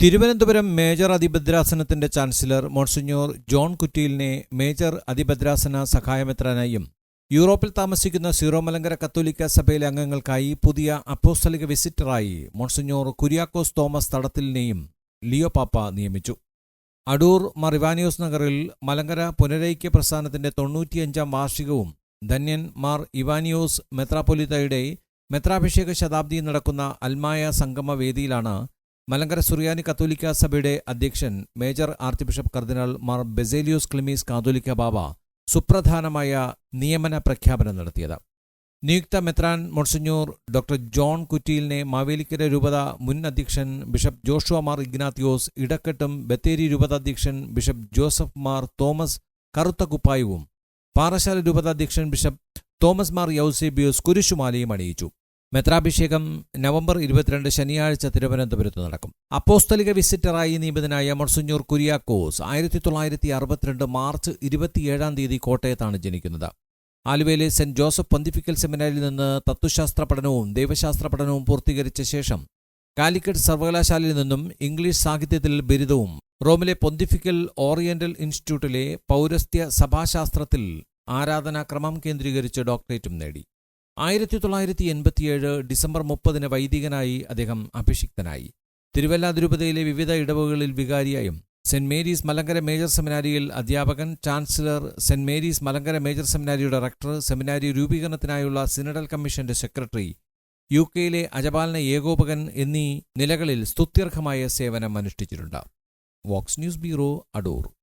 Thiruvananthapuram major അതിഭദ്രാസനത്തിന്റെ chancellor monsignor John കുറ്റിയിലിനെ major അതിഭദ്രാസന സഹായമെത്രാനായും. യൂറോപ്പിൽ താമസിക്കുന്ന സീറോ മലങ്കര കത്തോലിക്ക സഭയിലെ അംഗങ്ങൾക്കായി പുതിയ അപ്പോസ്തലിക വിസിറ്ററായി മോൺസിഞ്ഞോർ കുര്യാക്കോസ് തോമസ് തടത്തിലിനെയും ലിയോ പാപ്പ നിയമിച്ചു. അടൂർ മറിവാനിയോസ് നഗറിൽ മലങ്കര പുനരൈക്യ പ്രസ്ഥാനത്തിന്റെ തൊണ്ണൂറ്റിയഞ്ചാം വാർഷികവും ധന്യൻ മാർ ഇവാനിയോസ് മെത്രാപൊലിതയുടെ മെത്രാഭിഷേക ശതാബ്ദി നടക്കുന്ന അൽമായ സംഗമ വേദിയിലാണ് മലങ്കര സുറിയാനി കത്തോലിക്ക സഭയുടെ അധ്യക്ഷൻ major archbishop cardinal Mar Baselios Cleemis കാതോലിക്ക ബാബ സുപ്രധാനമായ നിയമന പ്രഖ്യാപനം നടത്തിയത്. നിയുക്ത മെത്രാൻ മൊൺസിഞ്ഞൂർ ഡോക്ടർ ജോൺ കുറ്റിയിലിനെ മാവേലിക്കര രൂപത മുൻ അധ്യക്ഷൻ ബിഷപ്പ് ജോഷുവ മാർ ഇഗ്നാത്തിയോസ് ഇടക്കെട്ടും ബത്തേരി രൂപത അധ്യക്ഷൻ ബിഷപ്പ് ജോസഫ് മാർ തോമസ് കറുത്ത കുപ്പായവും പാറശാല രൂപത അധ്യക്ഷൻ ബിഷപ്പ് തോമസ് മാർ യൗസേബിയോസ് കുരിശുമാലയും അണിയിച്ചു. മെത്രാഭിഷേകം നവംബർ ഇരുപത്തിരണ്ട് ശനിയാഴ്ച തിരുവനന്തപുരത്ത് നടക്കും. അപ്പോസ്തലിക വിസിറ്ററായി നിയമിതനായ മൊർസുഞ്ഞൂർ കുര്യാക്കോസ് ആയിരത്തി തൊള്ളായിരത്തി അറുപത്തിരണ്ട് മാർച്ച് ഇരുപത്തിയേഴാം തീയതി കോട്ടയത്താണ് ജനിക്കുന്നത്. ആലുവയിലെ സെന്റ് ജോസഫ് പൊന്തിഫിക്കൽ സെമിനാരിൽ നിന്ന് തത്വശാസ്ത്ര പഠനവും ദൈവശാസ്ത്ര പഠനവും പൂർത്തീകരിച്ച ശേഷം കാലിക്കറ്റ് സർവകലാശാലയിൽ നിന്നും ഇംഗ്ലീഷ് സാഹിത്യത്തിൽ ബിരുദവും റോമിലെ പൊന്തിഫിക്കൽ ഓറിയന്റൽ ഇൻസ്റ്റിറ്റ്യൂട്ടിലെ പൗരസ്ത്യ സഭാശാസ്ത്രത്തിൽ ആരാധനാക്രമം കേന്ദ്രീകരിച്ച് ഡോക്ടറേറ്റും നേടി. ആയിരത്തി തൊള്ളായിരത്തി എൺപത്തിയേഴ് ഡിസംബർ മുപ്പതിന് വൈദികനായി അദ്ദേഹം അഭിഷിക്തനായി. തിരുവല്ല തിരുപതിയിലെ വിവിധ ഇടവുകളിൽ വികാരിയായും സെന്റ് മേരീസ് മലങ്കര മേജർ സെമിനാരിയിൽ അധ്യാപകൻ chancellor Saint Mary's Malankara major സെമിനാരിയുടെ rector seminary രൂപീകരണത്തിനായുള്ള സിനഡൽ കമ്മീഷന്റെ സെക്രട്ടറി യു കെയിലെ അജപാലന ഏകോപകൻ എന്നീ നിലകളിൽ സ്തുത്യർഹമായ സേവനം അനുഷ്ഠിച്ചിട്ടുണ്ട്. Vox News bureau Adoor.